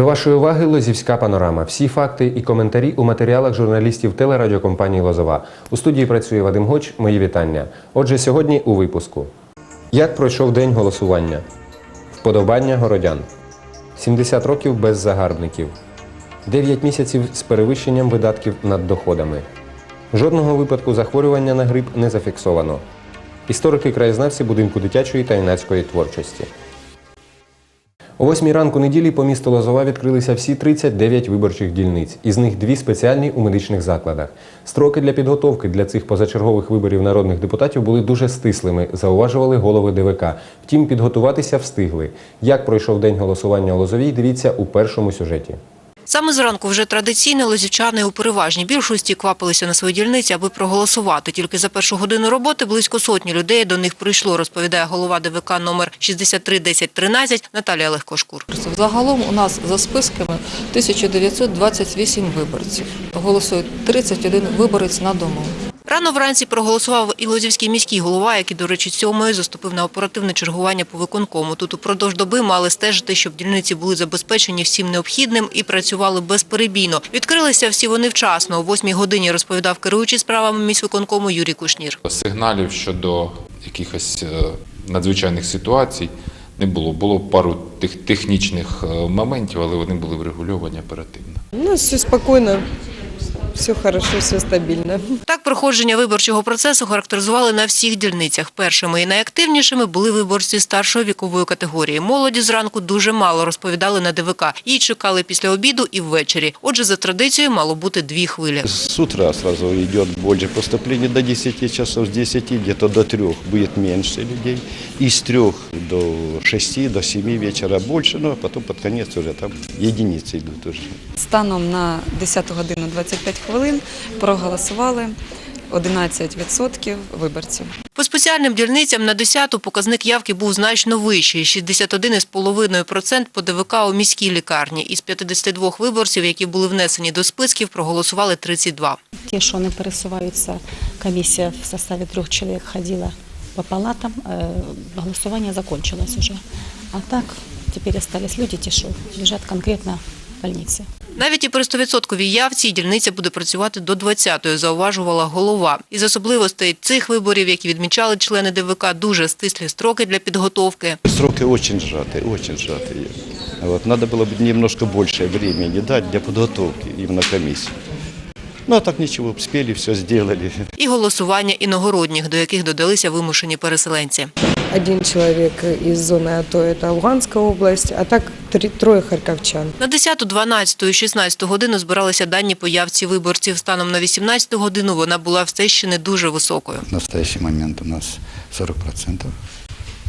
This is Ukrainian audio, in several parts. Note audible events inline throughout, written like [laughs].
До вашої уваги Лозівська панорама. Всі факти і коментарі у матеріалах журналістів телерадіокомпанії Лозова. У студії працює Вадим Гоч. Мої вітання. Отже, сьогодні у випуску. Як пройшов день голосування? Вподобання городян. 70 років без загарбників. 9 місяців з перевищенням видатків над доходами. Жодного випадку захворювання на грип не зафіксовано. Історики-краєзнавці будинку дитячої та юнацької творчості. О 8 ранку неділі по місту Лозова відкрилися всі 39 виборчих дільниць, із них дві спеціальні у медичних закладах. Строки для підготовки для цих позачергових виборів народних депутатів були дуже стислими, зауважували голови ДВК. Втім, підготуватися встигли. Як пройшов день голосування у Лозовій, дивіться у першому сюжеті. Саме зранку вже традиційно лозівчани у переважній більшості квапилися на свої дільниці, аби проголосувати. Тільки за першу годину роботи близько сотні людей до них прийшло, розповідає голова ДВК номер 631013 Наталія Легкошкур. Загалом у нас за списками 1928 виборців. Голосують 31 виборець на дому. Рано вранці проголосував і Лозівський міський голова, який, до речі, сьомою заступив на оперативне чергування по виконкому. Тут упродовж доби мали стежити, щоб дільниці були забезпечені всім необхідним і працювали безперебійно. Відкрилися всі вони вчасно. О восьмій годині розповідав керуючий справами міськвиконкому Юрій Кушнір. Сигналів щодо якихось е, надзвичайних ситуацій не було. Було пару тех- технічних е, моментів, але вони були врегульовані оперативно. У нас все спокойно, все хорошо, все стабильно. Так проходження виборчого процесу характеризували на всіх дільницях. Першими і найактивнішими були виборці старшої вікової категорії. Молоді зранку дуже мало розповідали на ДВК. Її чекали після обіду і ввечері. Отже, за традицією мало бути дві хвилі. С утра сразу идет больше поступлений до 10 часов, с 10 где-то до 3 будет меньше людей, и с 3 до 6, до 7 вечера больше, ну а потом под конец уже там единицы идут уже. Станом на 10 годину 25 хвилин проголосували 11% виборців. По спеціальним дільницям на 10-ту показник явки був значно вищий – 61,5% по ДВК у міській лікарні. Із 52 виборців, які були внесені до списків, проголосували 32. Ті, що не пересуваються, комісія в составі трьох чоловік ходила по палатам, е, голосування закончилось уже. А так, тепер остались люди, ті, що лежать конкретно в больниці. Навіть і при 100% явці дільниця буде працювати до 20-ї, зауважувала голова. Із особливостей цих виборів, які відмічали члени ДВК, дуже стислі строки для підготовки. Сроки очень сжатые, очень сжатые. Вот, надо было бы немножко больше времени дать для подготовки именно комиссии. Ну а так ничего, успели, все сделали. І голосування іногородніх, до яких додалися вимушені переселенці. Один человек из зоны АТО – это Луганская область, а так три, трое харьковчан. На 10, 12 і 16 годину збиралися дані по явці виборців. Станом на 18 годину вона була все ще не дуже високою. В настоящий момент у нас 40%,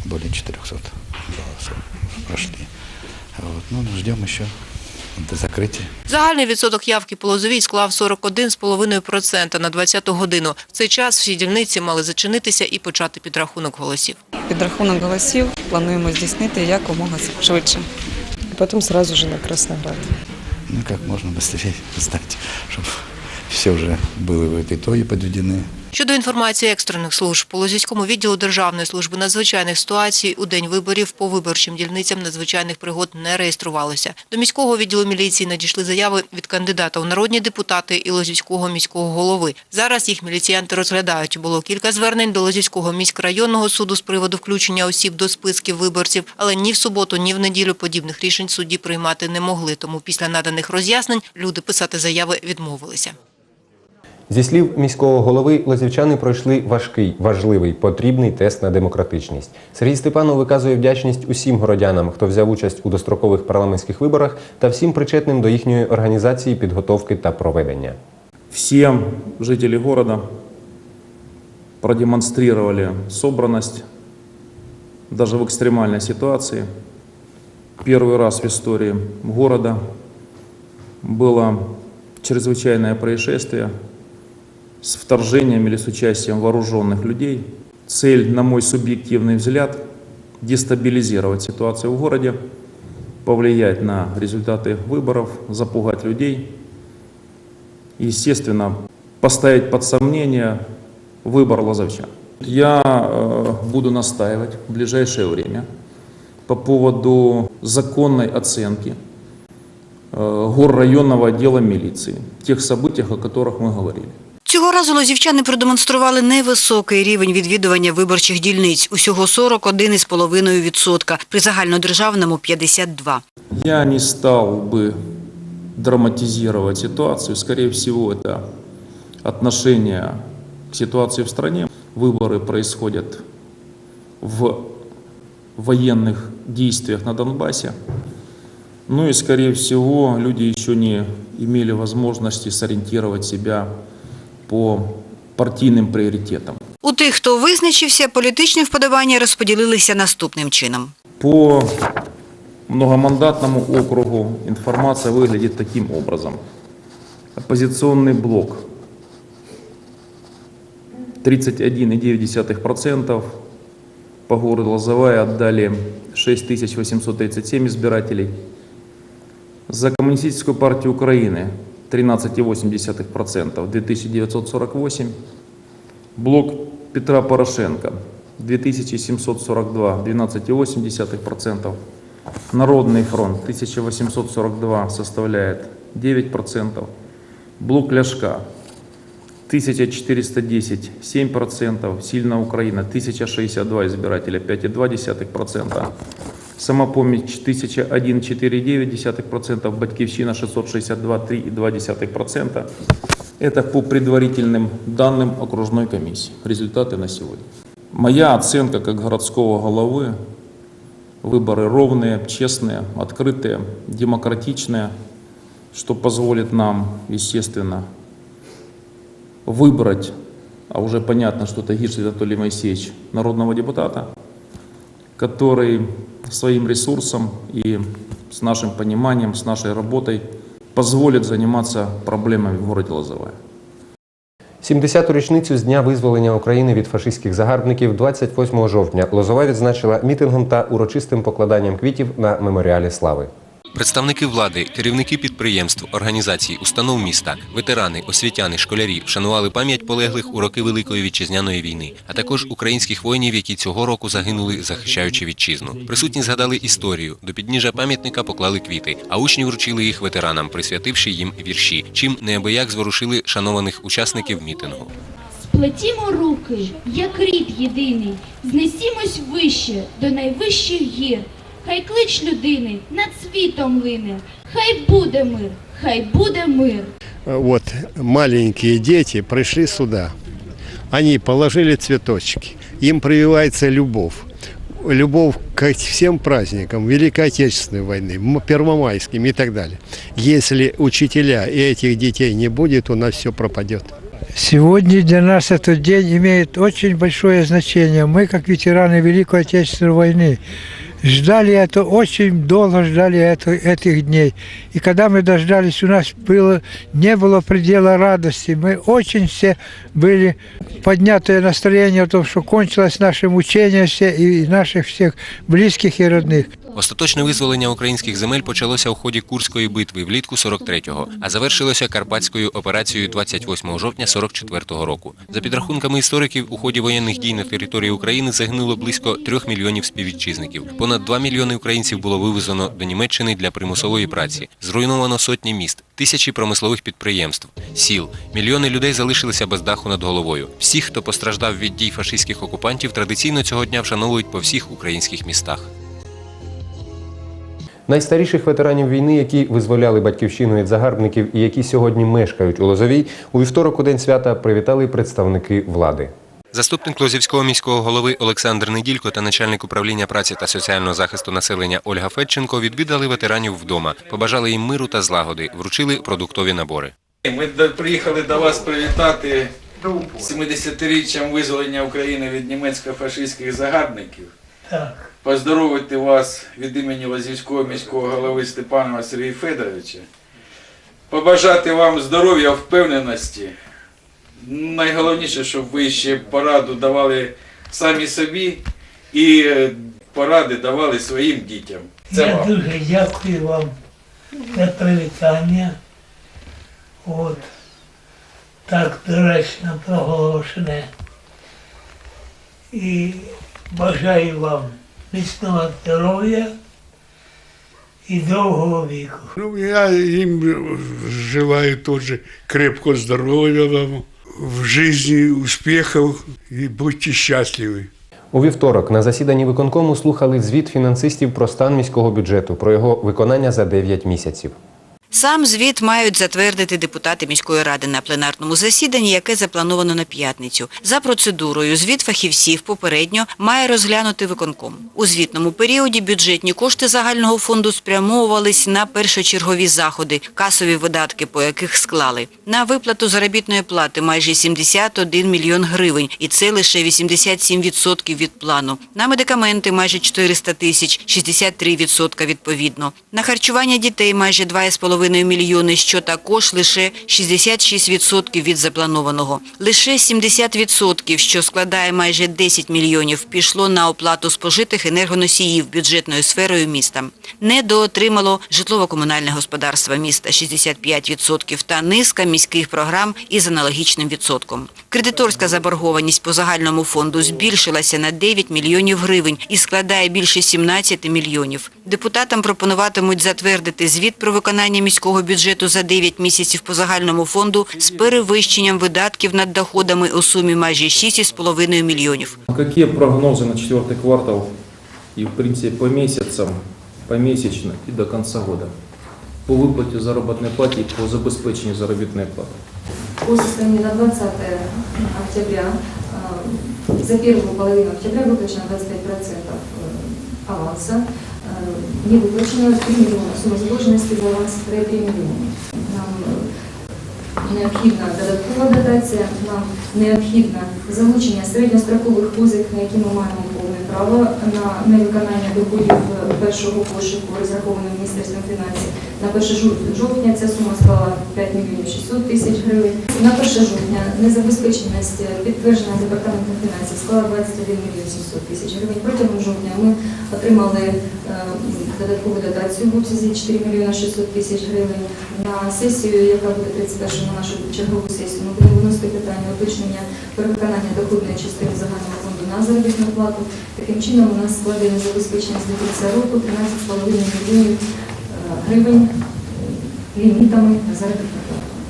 более 400 голосов прошли. Вот. Ну, ждем еще до закрытия. Загальний відсоток явки по Лозовій склав 41,5% на 20 годину. В цей час всі дільниці мали зачинитися і почати підрахунок голосів. Підрахунок голосів плануємо здійснити якомога швидше И потом сразу же на Красноград. Ну, как можно быстрее [laughs] сдать, чтобы все уже были в этой итоге подведены. Щодо інформації екстрених служб, по Лозівському відділу Державної служби надзвичайних ситуацій у день виборів по виборчим дільницям надзвичайних пригод не реєструвалося. До міського відділу міліції надійшли заяви від кандидата у народні депутати і Лозівського міського голови. Зараз їх міліціянти розглядають. Було кілька звернень до Лозівського міськрайонного суду з приводу включення осіб до списків виборців, але ні в суботу, ні в неділю подібних рішень судді приймати не могли. Тому після наданих роз'яснень люди писати заяви відмовилися. Зі слів міського голови, лозівчани пройшли важкий, важливий, потрібний тест на демократичність. Сергій Степанов виказує вдячність усім городянам, хто взяв участь у дострокових парламентських виборах, та всім причетним до їхньої організації, підготовки та проведення. Все жители города продемонстрировали собранность даже в экстремальной ситуации. Первый раз в истории города было чрезвычайное происшествие с вторжением или с участием вооруженных людей. Цель, на мой субъективный взгляд, дестабилизировать ситуацию в городе, повлиять на результаты выборов, запугать людей – естественно, поставить под сомнение выбор лазовчан. Я э, буду настаивать в ближайшее время по поводу законной оценки э, горрайонного отдела милиции, тех событиях, о которых мы говорили. Цього разу лозівчани продемонстрували невисокий рівень відвідування виборчих дільниць – усього 41,5%, при загальнодержавному – 52%. Я не стал бы драматизировать ситуацию. Скорее всего, это отношение к ситуации в стране. Выборы происходят в военных действиях на Донбассе. Ну и, скорее всего, люди еще не имели возможности сориентировать себя по партийным приоритетам. У тих, хто визначився, політичні вподобання розподілилися наступним чином. По многомандатному округу информация выглядит таким образом. Оппозиционный блок 31,9%. По городу Лозовая отдали 6837 избирателей. За Коммунистическую партию Украины 13,8%, 2948. Блок Петра Порошенко 2742, 12,8%. Народный фронт 1842 составляет 9%. Блок Ляшка 1410, 7%. Сильная Украина 1062 избирателя, 5,2%. Самопомощь 1001,49%, Батькивщина 662, 3,2%. Это по предварительным данным окружной комиссии. Результаты на сегодня. Моя оценка как городского головы Выборы ровные, честные, открытые, демократичные, что позволит нам, естественно, выбрать, а уже понятно, что Тагиш Анатолий Моисеевич, народного депутата, который своим ресурсом и с нашим пониманием, с нашей работой позволит заниматься проблемами в городе Лозовая. 70-ту річницю з дня визволення України від фашистських загарбників 28 жовтня Лозова відзначила мітингом та урочистим покладанням квітів на меморіалі слави. Представники влади, керівники підприємств, організацій, установ міста, ветерани, освітяни, школярі вшанували пам'ять полеглих у роки Великої вітчизняної війни, а також українських воїнів, які цього року загинули, захищаючи вітчизну. Присутні згадали історію. До підніжжя пам'ятника поклали квіти, а учні вручили їх ветеранам, присвятивши їм вірші, чим неабияк зворушили шанованих учасників мітингу. Сплетімо руки, як рід єдиний, знесімось вище до найвищих гір. Хай клич людини над світом лине, хай буде мир, хай буде мир. вот маленькие дети пришли сюда. Они положили цветочки. Им прививается любовь. Любовь к всем праздникам, Великой Отечественной войны, Первомайским и так далее. Если учителя и этих детей не будет, у нас все пропадет. Сегодня для нас этот день имеет очень большое значение. Мы, как ветераны Великой Отечественной войны, ждали это, очень долго ждали это, этих дней. И когда мы дождались, у нас было, не было предела радости. Мы очень все были поднятое настроение о том, что кончилось наше мучение все и наших всех близких и родных. Остаточне визволення українських земель почалося у ході Курської битви влітку 43-го, а завершилося Карпатською операцією 28 жовтня 44-го року. За підрахунками істориків, у ході воєнних дій на території України загинуло близько 3 мільйонів співвітчизників. Понад 2 мільйони українців було вивезено до Німеччини для примусової праці. Зруйновано сотні міст, тисячі промислових підприємств, сіл. Мільйони людей залишилися без даху над головою. Всіх, хто постраждав від дій фашистських окупантів, традиційно цього дня вшановують по всіх українських містах. Найстаріших ветеранів війни, які визволяли батьківщину від загарбників і які сьогодні мешкають у Лозовій, у вівторок у день свята привітали представники влади. Заступник Лозівського міського голови Олександр Неділько та начальник управління праці та соціального захисту населення Ольга Федченко відвідали ветеранів вдома, побажали їм миру та злагоди, вручили продуктові набори. Ми приїхали до вас привітати 70-річчям визволення України від німецько-фашистських загарбників. Так. Поздоровити вас від імені Лазівського міського голови Степанова Сергія Федоровича. Побажати вам здоров'я, впевненості. Найголовніше, щоб ви ще пораду давали самі собі і е, поради давали своїм дітям. Це Я вам. дуже дякую вам за привітання. От так доречно проголошене. І бажаю вам міцного здоров'я і довгого віку. Ну, я їм желаю теж крепкого здоров'я вам, в житті успіхів і будьте щасливі. У вівторок на засіданні виконкому слухали звіт фінансистів про стан міського бюджету, про його виконання за 9 місяців. Сам звіт мають затвердити депутати міської ради на пленарному засіданні, яке заплановано на п'ятницю. За процедурою звіт фахівців попередньо має розглянути виконком. У звітному періоді бюджетні кошти загального фонду спрямовувались на першочергові заходи, касові видатки, по яких склали. На виплату заробітної плати майже 71 мільйон гривень, і це лише 87% від плану. На медикаменти майже 400 тисяч, 63% відповідно. На харчування дітей майже 2,5 мільйони, що також лише 66% від запланованого. Лише 70%, що складає майже 10 мільйонів, пішло на оплату спожитих енергоносіїв бюджетною сферою міста. Недоотримало житлово-комунальне господарство міста 65% та низка міських програм із аналогічним відсотком. Кредиторська заборгованість по загальному фонду збільшилася на 9 мільйонів гривень і складає більше 17 мільйонів. Депутатам пропонуватимуть затвердити звіт про виконання міського бюджету за 9 місяців по загальному фонду з перевищенням видатків над доходами у сумі майже 6,5 мільйонів. Какие прогнозы на четвертый квартал и, в принципе, по месяцам, помесячно и до конца года? По выплате заработной платы и по забеспечению заработной платы. По состоянию на 20 октября, э, за первую половину октября выплачено 25% э, аванса, э, не выплачено 3 сума сумма баланс за 3 мільйони. Нам необхідна додаткова дотація, нам необхідно залучення середньострокових позик, на які ми маємо повне право на невиконання доходів першого пошуку, розрахованого Міністерством фінансів. На 1 жовтня ця сума склала 5 мільйонів 600 тисяч гривень. На 1 жовтня незабезпеченість е, підтверджена департаментом фінансів склала 21 мільйон 700 тисяч гривень. Протягом жовтня ми отримали е, додаткову дотацію в обсязі 4 мільйона 600 тисяч гривень. На сесію, яка буде 31 на нашу чергову сесію, ми будемо виносити питання уточнення перевиконання доходної частини загального фонду на заробітну плату. Таким чином у нас складає незабезпеченість до кінця року 13,5 мільйонів гривень е, лімітами плату.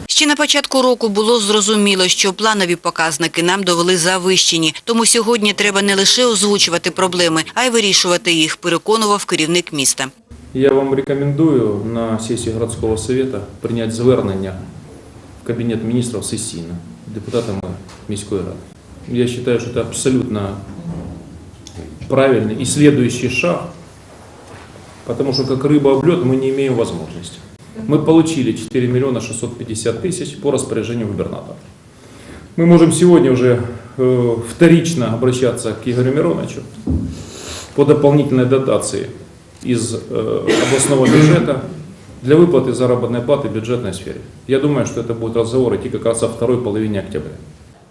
Ще на початку року було зрозуміло, що планові показники нам довели завищені, тому сьогодні треба не лише озвучувати проблеми, а й вирішувати їх, переконував керівник міста. Я вам рекомендую на сесії городского совета прийняти звернення в кабінет міністрів сесійно депутатами міської ради. Я считаю, что это абсолютно правильный и следующий шаг, потому что как рыба об лед мы не имеем возможности. Мы получили 4 миллиона 650 тысяч по распоряжению губернатора. Мы можем сегодня уже э, вторично обращаться к Игорю Мироновичу по дополнительной дотации из э, областного бюджета для выплаты заработной платы в бюджетной сфере. Я думаю, что это будет разговор идти как раз со второй половине октября.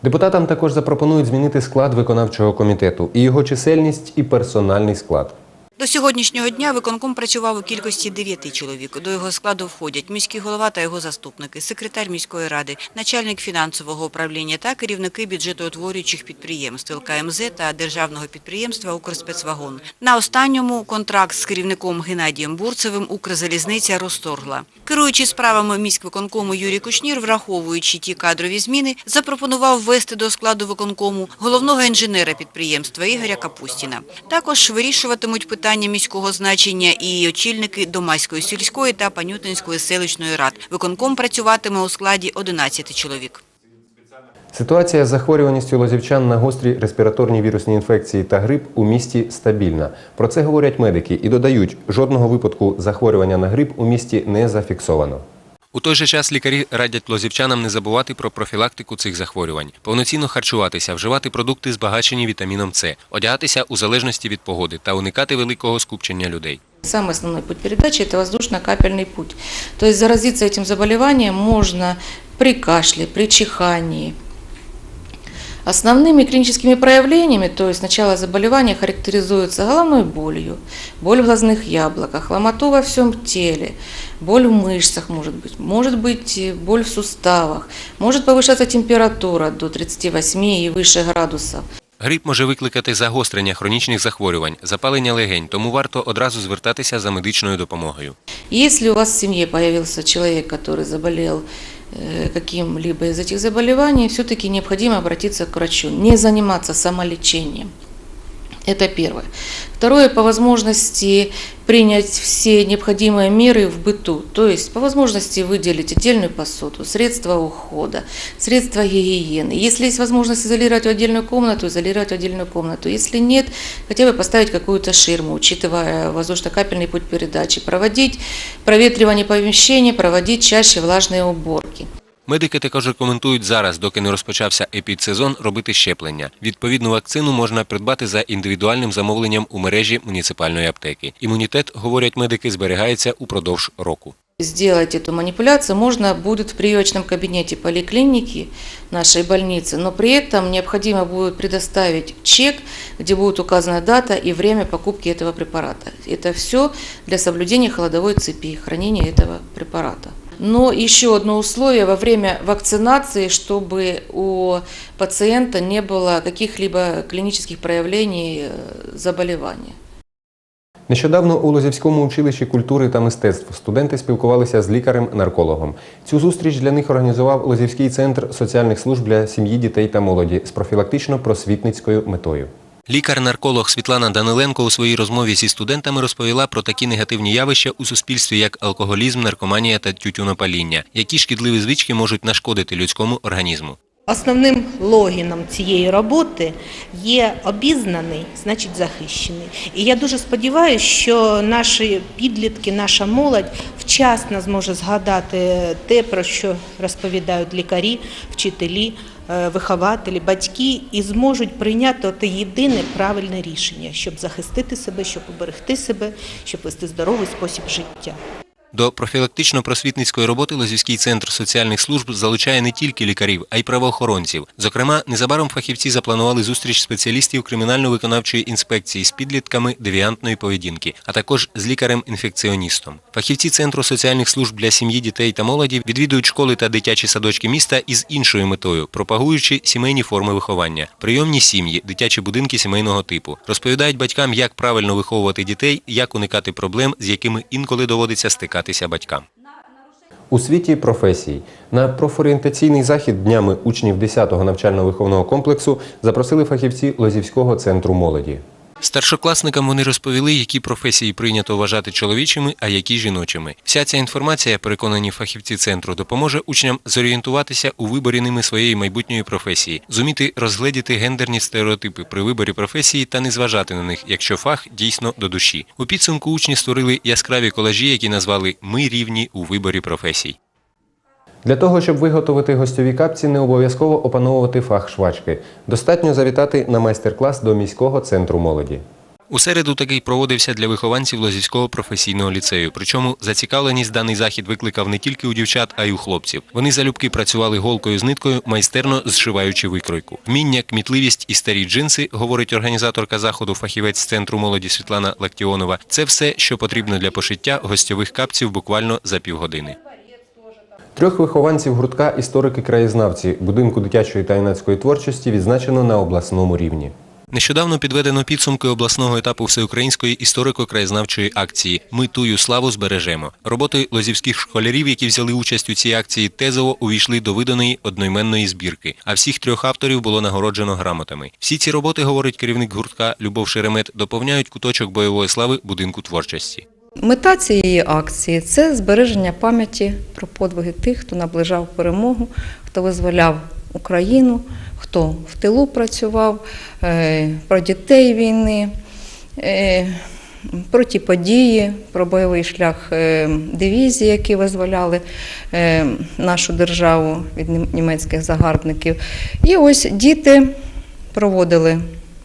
Депутатам також запропонують змінити склад виконавчого комітету і його чисельність, і персональний склад. До сьогоднішнього дня виконком працював у кількості дев'яти чоловік. До його складу входять міський голова та його заступники, секретар міської ради, начальник фінансового управління та керівники бюджетоутворюючих підприємств ЛКМЗ та державного підприємства «Укрспецвагон». На останньому контракт з керівником Геннадієм Бурцевим «Укрзалізниця» розторгла. Керуючи справами міськвиконкому Юрій Кушнір, враховуючи ті кадрові зміни, запропонував ввести до складу виконкому головного інженера підприємства Ігоря Капустіна. Також вирішуватимуть питання міського значення і очільники Домаської сільської та Панютинської селищної рад. Виконком працюватиме у складі 11 чоловік. Ситуація з захворюваністю лозівчан на гострі респіраторні вірусні інфекції та грип у місті стабільна. Про це говорять медики і додають, жодного випадку захворювання на грип у місті не зафіксовано. У той же час лікарі радять лозівчанам не забувати про профілактику цих захворювань, повноцінно харчуватися, вживати продукти, збагачені вітаміном С, одягатися у залежності від погоди та уникати великого скупчення людей. Самый основной путь передачи – это воздушно-капельный путь. То есть заразиться этим заболеванием можно при кашле, при чихании. Основными клиническими проявлениями, то есть начало заболевания характеризуется головной болью, боль в глазных яблоках, ломоту во всем теле, боль в мышцах может быть, может быть э, боль в суставах, может повышаться температура до 38 и выше градусов. Грип може викликати загострення хронічних захворювань, запалення легень, тому варто одразу звертатися за медичною допомогою. Если у вас в семье появился человек, который заболел э, каким-либо из этих заболеваний, все-таки необходимо обратиться к врачу, не заниматься самолечением. Это первое. Второе, по возможности принять все необходимые меры в быту, то есть по возможности выделить отдельную посуду, средства ухода, средства гигиены. Если есть возможность изолировать в отдельную комнату, изолировать в отдельную комнату. Если нет, хотя бы поставить какую-то ширму, учитывая воздушно-капельный путь передачи, проводить проветривание помещения, проводить чаще влажные уборки. Медики також рекомендують зараз, доки не розпочався епідсезон, робити щеплення. Відповідну вакцину можна придбати за індивідуальним замовленням у мережі муніципальної аптеки. Імунітет, говорять медики, зберігається упродовж року. Сделать эту манипуляцию можно будет в прививочном кабинете поликлиники нашей больницы, но при этом необходимо будет предоставить чек, где будет указана дата и время покупки этого препарата. Это все для соблюдения холодовой цепи, хранения этого препарата. Но еще одно условие во время вакцинации, чтобы у пациента не было каких-либо клинических проявлений э, заболевания. Нещодавно у Лозівському училищі культури та мистецтв студенти спілкувалися з лікарем-наркологом. Цю зустріч для них організував Лозівський центр соціальних служб для сім'ї, дітей та молоді з профілактично-просвітницькою метою. Лікар-нарколог Світлана Даниленко у своїй розмові зі студентами розповіла про такі негативні явища у суспільстві, як алкоголізм, наркоманія та тютюнопаління, які шкідливі звички можуть нашкодити людському організму. Основним логіном цієї роботи є обізнаний, значить захищений. І я дуже сподіваюся, що наші підлітки, наша молодь вчасно зможе згадати те, про що розповідають лікарі, вчителі, вихователі, батьки, і зможуть прийняти те єдине правильне рішення, щоб захистити себе, щоб уберегти себе, щоб вести здоровий спосіб життя. До профілактично-просвітницької роботи Лозівський центр соціальних служб залучає не тільки лікарів, а й правоохоронців. Зокрема, незабаром фахівці запланували зустріч спеціалістів кримінально-виконавчої інспекції з підлітками девіантної поведінки, а також з лікарем-інфекціоністом. Фахівці центру соціальних служб для сім'ї, дітей та молоді відвідують школи та дитячі садочки міста із іншою метою, пропагуючи сімейні форми виховання, прийомні сім'ї, дитячі будинки сімейного типу. Розповідають батькам, як правильно виховувати дітей, як уникати проблем, з якими інколи доводиться стикатися батькам. У світі професій на профорієнтаційний захід днями учнів 10-го навчально-виховного комплексу запросили фахівці Лозівського центру молоді. Старшокласникам вони розповіли, які професії прийнято вважати чоловічими, а які жіночими. Вся ця інформація, переконані фахівці центру, допоможе учням зорієнтуватися у виборі ними своєї майбутньої професії, зуміти розгледіти гендерні стереотипи при виборі професії та не зважати на них, якщо фах дійсно до душі. У підсумку учні створили яскраві колажі, які назвали Ми рівні у виборі професій. Для того, щоб виготовити гостьові капці, не обов'язково опановувати фах швачки. Достатньо завітати на майстер-клас до міського центру молоді. У середу такий проводився для вихованців Лозівського професійного ліцею. Причому зацікавленість даний захід викликав не тільки у дівчат, а й у хлопців. Вони залюбки працювали голкою з ниткою, майстерно зшиваючи викройку. Вміння, кмітливість і старі джинси, говорить організаторка заходу, фахівець центру молоді Світлана Лактіонова. Це все, що потрібно для пошиття гостьових капців буквально за півгодини. Трьох вихованців гуртка історики-краєзнавці будинку дитячої та юнацької творчості відзначено на обласному рівні. Нещодавно підведено підсумки обласного етапу всеукраїнської історико-краєзнавчої акції Ми тую славу збережемо. Роботи лозівських школярів, які взяли участь у цій акції, тезово увійшли до виданої одноіменної збірки. А всіх трьох авторів було нагороджено грамотами. Всі ці роботи, говорить керівник гуртка Любов Шеремет, доповняють куточок бойової слави будинку творчості. Мета цієї акції це збереження пам'яті про подвиги тих, хто наближав перемогу, хто визволяв Україну, хто в тилу працював, е, про дітей війни, е, про ті події, про бойовий шлях е, дивізії, які визволяли нашу державу від німецьких загарбників. І ось діти проводили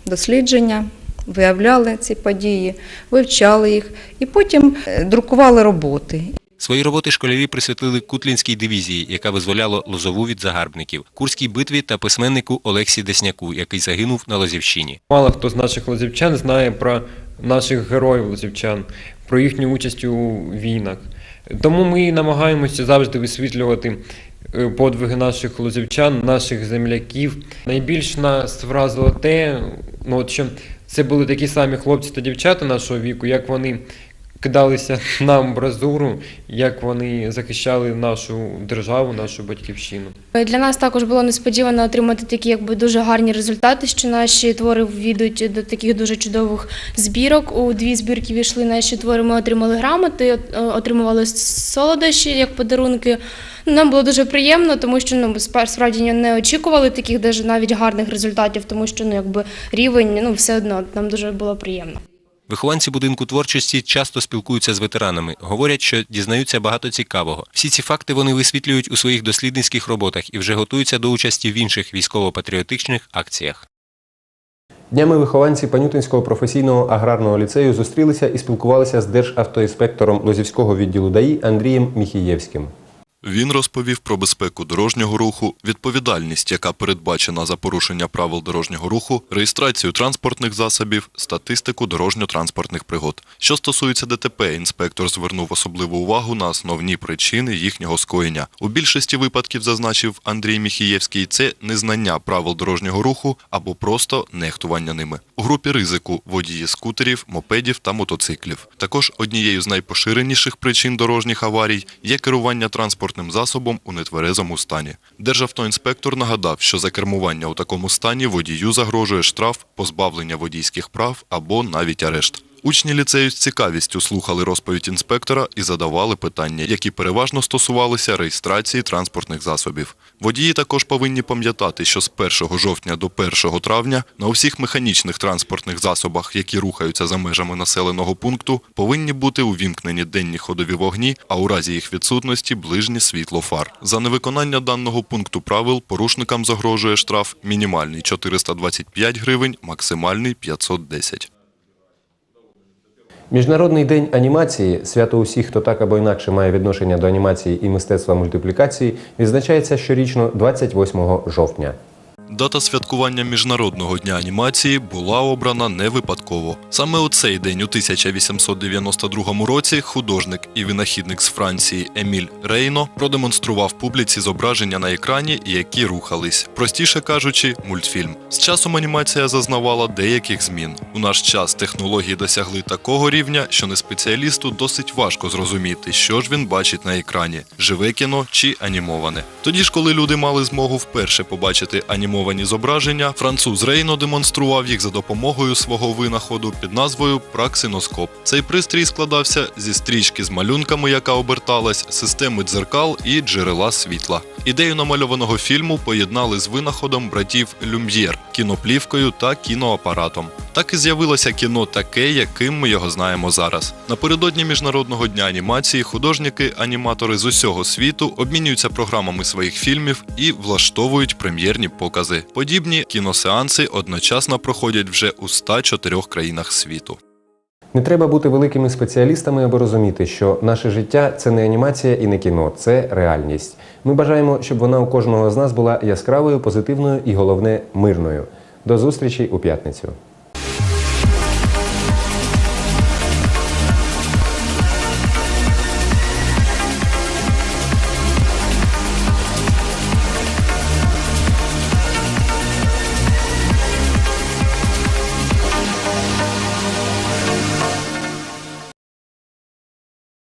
дослідження, виявляли ці події, вивчали їх і потім е, друкували роботи. Свої роботи школярі присвятили Кутлінській дивізії, яка визволяла Лозову від загарбників, Курській битві та письменнику Олексі Десняку, який загинув на Лозівщині. Мало хто з наших лозівчан знає про наших героїв лозівчан, про їхню участь у війнах. Тому ми намагаємося завжди висвітлювати е, подвиги наших лозівчан, наших земляків. Найбільш нас вразило те, ну, от що це були такі самі хлопці та дівчата нашого віку, як вони кидалися на амбразуру, як вони захищали нашу державу, нашу батьківщину. Для нас також було несподівано отримати такі якби дуже гарні результати, що наші твори війдуть до таких дуже чудових збірок. У дві збірки війшли наші твори. Ми отримали грамоти, отримували солодощі як подарунки. Нам було дуже приємно, тому що ну справді не очікували таких навіть гарних результатів, тому що ну якби рівень ну все одно нам дуже було приємно. Вихованці будинку творчості часто спілкуються з ветеранами, говорять, що дізнаються багато цікавого. Всі ці факти вони висвітлюють у своїх дослідницьких роботах і вже готуються до участі в інших військово-патріотичних акціях. Днями вихованці Панютинського професійного аграрного ліцею зустрілися і спілкувалися з державтоінспектором Лозівського відділу ДАІ Андрієм Міхієвським. Він розповів про безпеку дорожнього руху, відповідальність, яка передбачена за порушення правил дорожнього руху, реєстрацію транспортних засобів, статистику дорожньо-транспортних пригод. Що стосується ДТП, інспектор звернув особливу увагу на основні причини їхнього скоєння. У більшості випадків, зазначив Андрій Міхієвський, це незнання правил дорожнього руху або просто нехтування ними. У групі ризику водії скутерів, мопедів та мотоциклів. Також однією з найпоширеніших причин дорожніх аварій є керування транспортним засобом у нетверезому стані. Державтоінспектор нагадав, що за кермування у такому стані водію загрожує штраф, позбавлення водійських прав або навіть арешт. Учні ліцею з цікавістю слухали розповідь інспектора і задавали питання, які переважно стосувалися реєстрації транспортних засобів. Водії також повинні пам'ятати, що з 1 жовтня до 1 травня на усіх механічних транспортних засобах, які рухаються за межами населеного пункту, повинні бути увімкнені денні ходові вогні, а у разі їх відсутності ближнє світло фар. За невиконання даного пункту правил порушникам загрожує штраф мінімальний 425 гривень, максимальний 510. Міжнародний день анімації, свято усіх, хто так або інакше має відношення до анімації і мистецтва мультиплікації, відзначається щорічно 28 жовтня. Дата святкування Міжнародного дня анімації була обрана не випадково. Саме у цей день, у 1892 році, художник і винахідник з Франції Еміль Рейно продемонстрував публіці зображення на екрані, які рухались. Простіше кажучи, мультфільм. З часом анімація зазнавала деяких змін. У наш час технології досягли такого рівня, що не спеціалісту досить важко зрозуміти, що ж він бачить на екрані живе кіно чи анімоване. Тоді ж, коли люди мали змогу вперше побачити анімовані зображення, француз Рейно демонстрував їх за допомогою свого винаходу під назвою Праксиноскоп. Цей пристрій складався зі стрічки з малюнками, яка оберталась, системи дзеркал і джерела світла. Ідею намальованого фільму поєднали з винаходом братів Люм'єр, кіноплівкою та кіноапаратом. Так і з'явилося кіно таке, яким ми його знаємо зараз. Напередодні міжнародного дня анімації художники-аніматори з усього світу обмінюються програмами своїх фільмів і влаштовують прем'єрні покази. Подібні кіносеанси одночасно проходять вже у 104 країнах світу. Не треба бути великими спеціалістами, аби розуміти, що наше життя це не анімація і не кіно, це реальність. Ми бажаємо, щоб вона у кожного з нас була яскравою, позитивною і головне мирною. До зустрічі у п'ятницю.